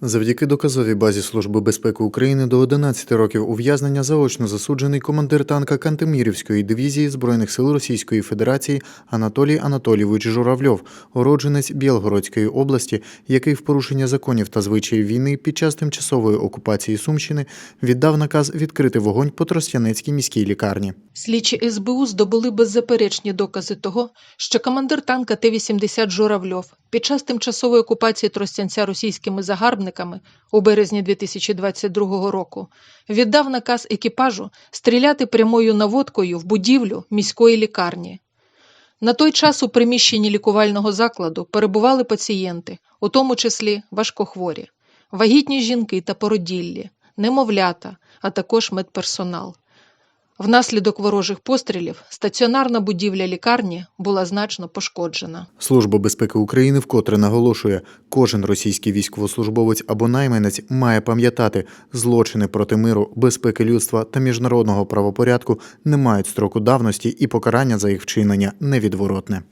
Завдяки доказовій базі Служби безпеки України до 11 років ув'язнення заочно засуджений командир танка Кантемірівської дивізії Збройних сил Російської Федерації Анатолій Анатолійович Журавльов, уродженець Білгородської області, який в порушення законів та звичаїв війни під час тимчасової окупації Сумщини віддав наказ відкрити вогонь по Тростянецькій міській лікарні. Слідчі СБУ здобули беззаперечні докази того, що командир танка Т-80 Журавльов під час тимчасової окупації Тростянця російськими загарбниками у березні 2022 року віддав наказ екіпажу стріляти прямою наводкою в будівлю міської лікарні. На той час у приміщенні лікувального закладу перебували пацієнти, у тому числі важкохворі, вагітні жінки та породіллі, немовлята, а також медперсонал. Внаслідок ворожих пострілів стаціонарна будівля лікарні була значно пошкоджена. Служба безпеки України вкотре наголошує, кожен російський військовослужбовець або найманець має пам'ятати, злочини проти миру, безпеки людства та міжнародного правопорядку не мають строку давності і покарання за їх вчинення невідворотне.